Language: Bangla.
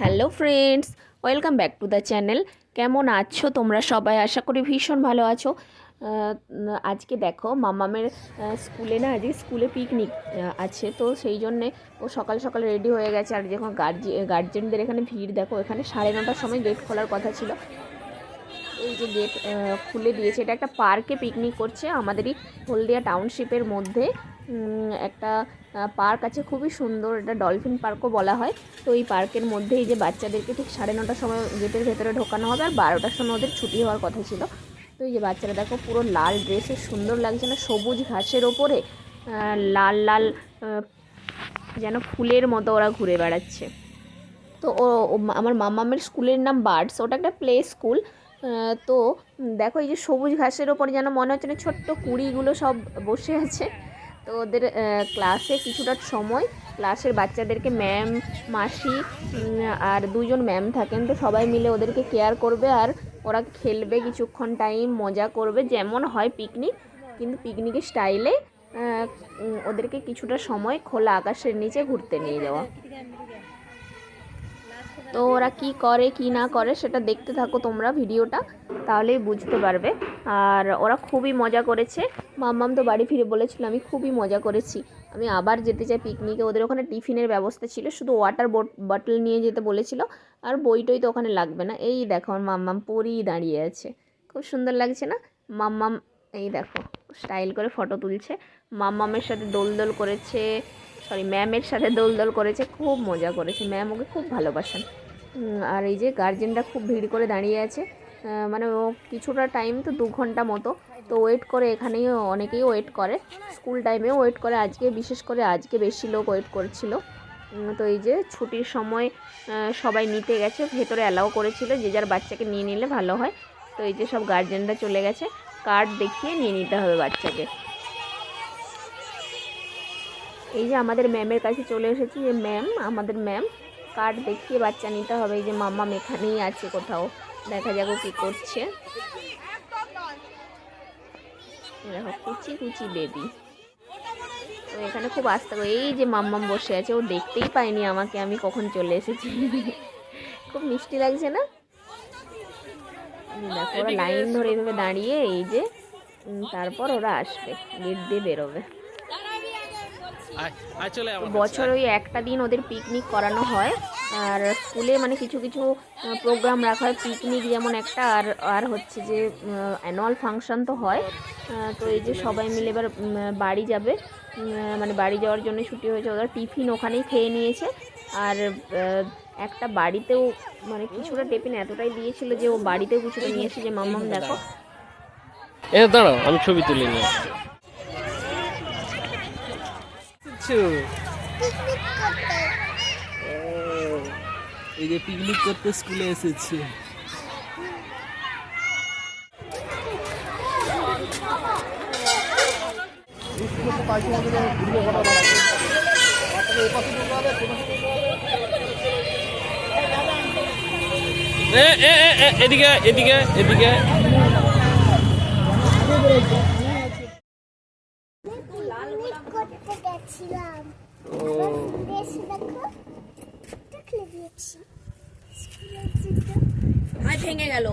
Hello friends, welcome back to the channel. কেমন আছো তোমরা সবাই? আশা করি ভীষণ ভালো আছো। আজকে দেখো, মামামের স্কুলে না আজকে স্কুলে পিকনিক আছে। তো সেই জন্যে ও সকাল সকাল রেডি হয়ে গেছে। আর যখন গার্জি গার্জেনদের এখানে ভিড়, দেখো, এখানে সাড়ে নটার সময় গেট খোলার কথা ছিল। এই যে গেট খুলে দিয়েছে। এটা একটা পার্কে পিকনিক করছে আমাদেরই হলদিয়া টাউনশিপের মধ্যে। একটা পার্ক আছে, খুবই সুন্দর। এটা ডলফিন পার্কও বলা হয়। তো এই পার্কের মধ্যে এই যে বাচ্চাদেরকে ঠিক সাড়ে নটার সময় গেটের ভেতরে ঢোকানো হবে আর বারোটার সময় ওদের ছুটি হওয়ার কথা ছিল। তো এই যে বাচ্চারা দেখো, পুরো লাল ড্রেসে সুন্দর লাগছে না, সবুজ ঘাসের ওপরে লাল লাল যেন ফুলের মতো ওরা ঘুরে বেড়াচ্ছে। তো ও, আমার মামামের স্কুলের নাম বার্ডস, ওটা একটা প্লে স্কুল। তো দেখো এই যে সবুজ ঘাসের ওপর যেন মনে হচ্ছে না ছোট্ট কুড়িগুলো সব বসে আছে। তো ওদের ক্লাসে কিছুটা সময় ক্লাসের বাচ্চাদেরকে ম্যাম মাসি আর দুজন ম্যাম থাকেন। তো সবাই মিলে ওদেরকে কেয়ার করবে আর ওরা খেলবে কিছুক্ষণ টাইম মজা করবে। যেমন হয় পিকনিক কিন্তু পিকনিকের স্টাইলে ওদেরকে কিছুটা সময় খোলা আকাশের নিচে ঘুরতে নিয়ে যাওয়া। তো ওরা কি করে, কি না করে সেটা দেখতে থাকো তোমরা ভিডিওটা, তাহলেই বুঝতে পারবে। আর ওরা খুবই মজা করেছে। মাম্মাম তো বাড়ি ফিরে বলেছিল, আমি খুবই মজা করেছি। আমি আবার যেতে চাই পিকনিকে ওদের ওখানে টিফিনের ব্যবস্থা ছিল, শুধু ওয়াটার বটল নিয়ে যেতে বলেছিল, আর বই টই তো ওখানে লাগবে না। এই দেখো আমার মাম্মাম পরেই দাঁড়িয়ে আছে। খুব সুন্দর লাগছে না? মাম্মাম, এই দেখো স্টাইল করে ফটো তুলছে। মাম্মামের সাথে দোল দোল করেছে সরি ম্যামের সাথে দোল দোল করেছে, খুব মজা করেছে। ম্যাম ওকে খুব ভালোবাসেন। আর এই যে গার্জেনরা খুব ভিড় করে দাঁড়িয়ে আছে। মানে ও কিছুটা টাইম তো দু ঘণ্টা মতো। তো ওয়েট করে এখানেই অনেকেই ওয়েট করে। স্কুল টাইমেও ওয়েট করে। আজকে বিশেষ করে আজকে বেশি লোক ওয়েট করছিল। তো এই যে ছুটির সময় সবাই নিতে গেছে। ভেতরে অ্যালাও করেছিল যে যার বাচ্চাকে নিয়ে নিলে ভালো হয়। তো এই যে সব গার্জেনরা চলে গেছে। কার্ড দেখিয়ে নিয়ে নিতে হবে বাচ্চাকে। এই যে আমাদের ম্যামের কাছে চলে এসেছি। যে ম্যাম আমাদের ম্যাম কার্ড দেখিয়ে বাচ্চা নিতে হবে এই যে মাম্মাম এখানেই আছে কোথাও। দেখা যাক কি করছে। দেখো কুচি কুচি বেবি তো এখানে খুব আস্তে এই যে মাম্মাম বসে আছে ও দেখতেই পায়নি আমাকে আমি কখন চলে এসেছি। খুব মিষ্টি লাগছে না? দেখো ওরা লাইন ধরে এইভাবে দাঁড়িয়ে এই যে তারপর ওরা আসবে গেট দিয়ে বেরোবে আয় আয় চলে আমার কাছে, বছর ওই একটা দিন ওদের পিকনিক করানো হয় আর স্কুলে মানে কিছু কিছু প্রোগ্রাম রাখা হয় পিকনিক যেমন একটা আর আর হচ্ছে যে অ্যানুয়াল ফাংশন তো হয় তো এই যে সবাই মিলে এবার বাড়ি যাবে মানে বাড়ি যাওয়ার জন্য ছুটি হয়েছে ওরা টিফিন ওখানেই খেয়ে নিয়েছে আর একটা বাড়িতেও মানে কিছুটা টিফিন এতটাই দিয়েছিল যে ও বাড়িতেও কিছুটা নিয়ে এসে যে মাম্মাম দেখো। এ দাঁড়াও আমি ছবি তুলে নিয়ে ও, এই যে পিকনিক করতে স্কুলে এসেছি। এদিকে এদিকে এদিকে পিকনিক করতে গেছিলাম ও বেশ দেখো দেখলে দিয়েছি স্কুলের জুতো আর ভেঙে গেল